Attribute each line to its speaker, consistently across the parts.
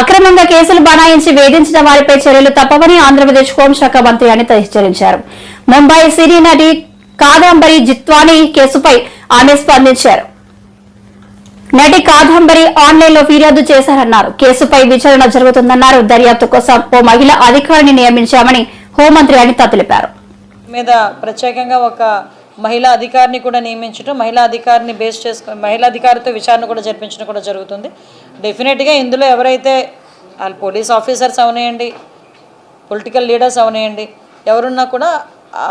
Speaker 1: అక్రమంగా కేసులు బనాయించి వేధించిన వారిపై చర్యలు తప్పవని ఆంధ్రప్రదేశ్ హోంశాఖ మంత్రి అనిత హెచ్చరించారు. ముంబై సినీ నటి కాదంబరి జిత్వానీ కేసుపై ఆమె స్పందించారు. నటి కాదంబరి ఆన్లైన్లో ఫిర్యాదు చేశారన్నారు. కేసుపై విచారణ జరుగుతుందన్నారు. దర్యాప్తు కోసం ఓ మహిళ అధికారిని నియమించామని హోంమంత్రి అనిత తెలిపారు.
Speaker 2: మీద ప్రత్యేకంగా ఒక మహిళా అధికారిని కూడా నియమించడం మహిళా అధికారిని బేస్ చేసుకుని మహిళా అధికారితో విచారణ కూడా జరిపించడం కూడా జరుగుతుంది. డెఫినెట్గా ఇందులో ఎవరైతే వాళ్ళు పోలీస్ ఆఫీసర్స్ అవనేయండి పొలిటికల్ లీడర్స్ అవనేయండి ఎవరున్నా కూడా ఆ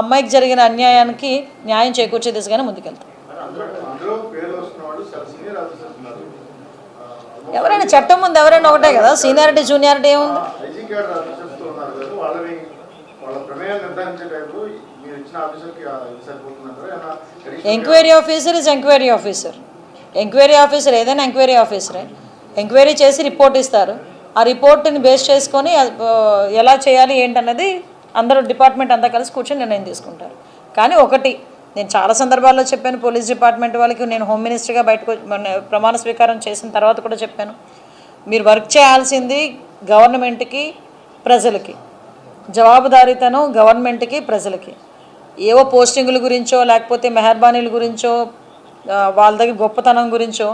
Speaker 2: అమ్మాయికి జరిగిన అన్యాయానికి న్యాయం చేకూర్చే దిశగానే ముందుకెళ్తాం ఎవరైనా చట్టం ముందు ఎవరైనా ఒకటే కదా? సీనియారిటీ జూనియారిటీ ఏముంది?
Speaker 3: వాళ్ళ ప్రమేయం మీరు ఇచ్చిన ఆఫీసర్కి సరిపోతున్నారు
Speaker 2: enquiry officer is enquiry officer enquiry officer ఏదైనా ఎంక్వైరీ ఆఫీసరే ఎంక్వైరీ చేసి రిపోర్ట్ ఇస్తారు. ఆ రిపోర్ట్ని బేస్ చేసుకొని ఎలా చేయాలి ఏంటన్నది అందరూ డిపార్ట్మెంట్ అంతా కలిసి కూర్చొని నిర్ణయం తీసుకుంటారు. కానీ ఒకటి నేను చాలా సందర్భాల్లో చెప్పాను పోలీస్ డిపార్ట్మెంట్ వాళ్ళకి నేను హోమ్ మినిస్టర్గా బయటకు ప్రమాణ స్వీకారం చేసిన తర్వాత కూడా చెప్పాను. మీరు వర్క్ చేయాల్సింది గవర్నమెంట్కి ప్రజలకి. జవాబుదారీతనం గవర్నమెంట్కి ప్రజలకి. ఏవో పోస్టింగుల గురించో లేకపోతే మెహర్బానీల గురించో వాళ్ళ దగ్గర గొప్పతనం గురించో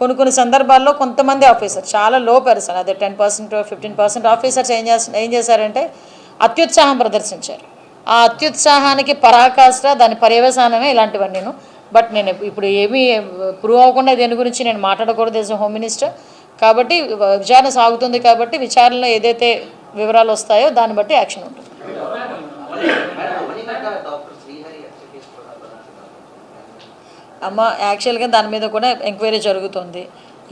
Speaker 2: కొన్ని కొన్ని సందర్భాల్లో కొంతమంది ఆఫీసర్ చాలా లో పర్సన్ అదే ten percent fifteen percent officers ఏం చేస్తారు ఏం చేశారంటే అత్యుత్సాహం ప్రదర్శించారు. ఆ అత్యుత్సాహానికి పరాకాష్ట దాని పర్యవసానమే ఇలాంటివన్నీ. నేను బట్ నేను ఇప్పుడు ఏమీ ప్రూవ్ అవ్వకుండా దేని గురించి నేను మాట్లాడకూడదు యాజ్ హోమ్ మినిస్టర్. కాబట్టి విచారణ సాగుతుంది కాబట్టి విచారణలో ఏదైతే వివరాలు వస్తాయో దాన్ని బట్టి యాక్షన్ ఉంటుంది. అమ్మ యాక్చువల్గా దాని మీద కూడా ఎంక్వైరీ జరుగుతుంది.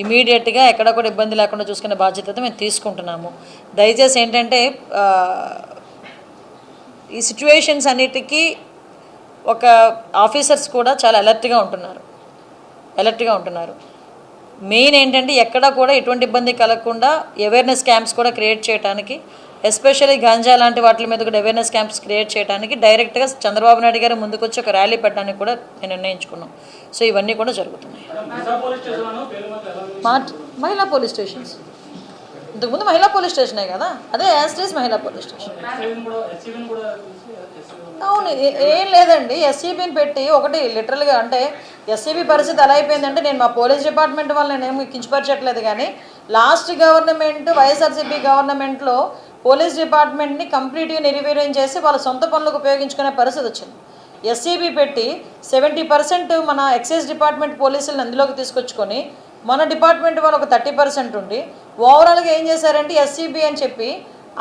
Speaker 2: ఇమీడియట్గా ఎక్కడ కూడా ఇబ్బంది లేకుండా చూసుకునే బాధ్యత మేము తీసుకుంటున్నాము. దయచేసి ఏంటంటే ఈ సిచ్యువేషన్స్ అన్నిటికీ ఒక ఆఫీసర్స్ కూడా చాలా అలర్ట్గా ఉంటున్నారు. అలర్ట్గా ఉంటున్నారు. మెయిన్ ఏంటంటే ఎక్కడ కూడా ఎటువంటి ఇబ్బంది కలగకుండా అవేర్నెస్ క్యాంప్స్ కూడా క్రియేట్ చేయడానికి ఎస్పెషల్లీ గాంజా లాంటి వాటి మీద కూడా అవేర్నెస్ క్యాంప్స్ క్రియేట్ చేయడానికి డైరెక్ట్గా చంద్రబాబు నాయుడు గారు ముందుకొచ్చి ఒక ర్యాలీ పెట్టడానికి కూడా నేను నిర్ణయించుకున్నాం. సో ఇవన్నీ కూడా జరుగుతున్నాయి. మహిళా పోలీస్ స్టేషన్స్. ఇంతకుముందు మహిళా పోలీస్ స్టేషనే కదా? అదే యాస్టేజ్ మహిళా పోలీస్ స్టేషన్. అవును ఏం లేదండి. ఎస్సీబీని పెట్టి ఒకటి లిటరల్గా అంటే ఎస్సీబీ పరిస్థితి ఎలా అయిపోయిందంటే నేను మా పోలీస్ డిపార్ట్మెంట్ వల్ల నేనేమి కించపరచట్లేదు కానీ లాస్ట్ గవర్నమెంట్ వైఎస్ఆర్సీపీ గవర్నమెంట్లో పోలీస్ డిపార్ట్మెంట్ని కంప్లీట్గా నిర్వీర్యం చేసి వాళ్ళ సొంత పనులకు ఉపయోగించుకునే పరిస్థితి వచ్చింది. ఎస్సీబీ పెట్టి సెవెంటీ పర్సెంట్ మన ఎక్సైజ్ డిపార్ట్మెంట్ పోలీసులను అందులోకి తీసుకొచ్చుకొని మన డిపార్ట్మెంట్ వాళ్ళు ఒక థర్టీ పర్సెంట్ ఉండి ఓవరాల్గా ఏం చేశారంటే ఎస్సీబీ అని చెప్పి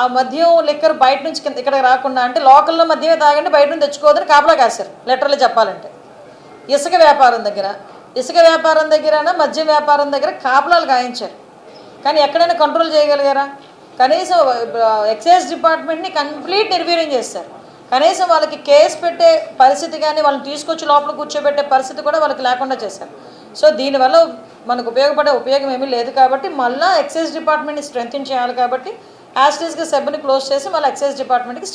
Speaker 2: ఆ మద్యం లిక్కర్ బయట నుంచి కింద ఇక్కడ రాకుండా అంటే లోకల్లో మద్యమే తాగండి బయట నుంచి తెచ్చుకోవద్దని కాపలా కాశారు లెటర్లు చెప్పాలంటే. ఇసుక వ్యాపారం దగ్గర ఇసుక వ్యాపారం దగ్గర మద్యం వ్యాపారం దగ్గర కాపలాలు గాయించారు. కానీ ఎక్కడైనా కంట్రోల్ చేయగలిగారా? కనీసం ఎక్సైజ్ డిపార్ట్మెంట్ని కంప్లీట్ నిర్వీర్యం చేస్తారు కనీసం వాళ్ళకి కేసు పెట్టే పరిస్థితి కానీ వాళ్ళని తీసుకొచ్చి లోపల కూర్చోబెట్టే పరిస్థితి కూడా వాళ్ళకి లేకుండా చేశారు. సో దీనివల్ల మనకు ఉపయోగపడే ఉపయోగం ఏమీ లేదు కాబట్టి మళ్ళీ ఎక్సైజ్ డిపార్ట్మెంట్ని స్ట్రెంగ్తన్ చేయాలి కాబట్టి యాస్టీస్గా సభ్యుని క్లోజ్ చేసి మళ్ళీ ఎక్సైజ్ డిపార్ట్మెంట్కి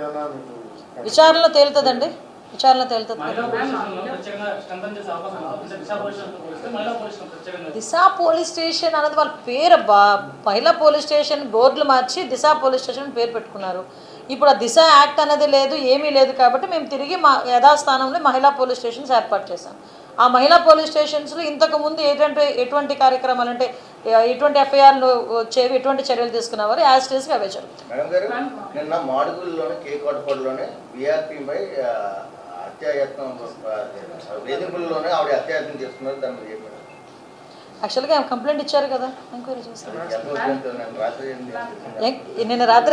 Speaker 3: ఏమన్నా మీకు
Speaker 2: విచారణలో తేలుతుందండి. విచారణలో తేలుతుంది. దిశ పోలీస్ స్టేషన్ అనేది వాళ్ళ పేరు అబ్బా మహిళా పోలీస్ స్టేషన్ బోర్డులు మార్చి దిశ పోలీస్ స్టేషన్ పేరు పెట్టుకున్నారు. ఇప్పుడు ఆ దిశ యాక్ట్ అనేది లేదు ఏమీ లేదు కాబట్టి మేము తిరిగి మా యథాస్థానంలో మహిళా పోలీస్ స్టేషన్స్ ఏర్పాటు చేశాం. ఆ మహిళా పోలీస్ స్టేషన్స్లో ఇంతకు ముందు ఏంటంటే ఎటువంటి కార్యక్రమాలు అంటే ఎటువంటి ఎఫ్ఐఆర్లు వచ్చేవి ఎటువంటి చర్యలు తీసుకునేవారు యాజ్గా అవే జరుగుతాయి.
Speaker 4: నిన్న మాడుగుల్లోనే వేధింపుల్లోనే ఆవిడ చేస్తున్నారు దాని?
Speaker 2: యాక్చువల్గా కంప్లైంట్ ఇచ్చారు కదా ఎంక్వైరీ చేస్తాం
Speaker 4: ఎంత వచ్చిందో నేను
Speaker 2: రాత్రి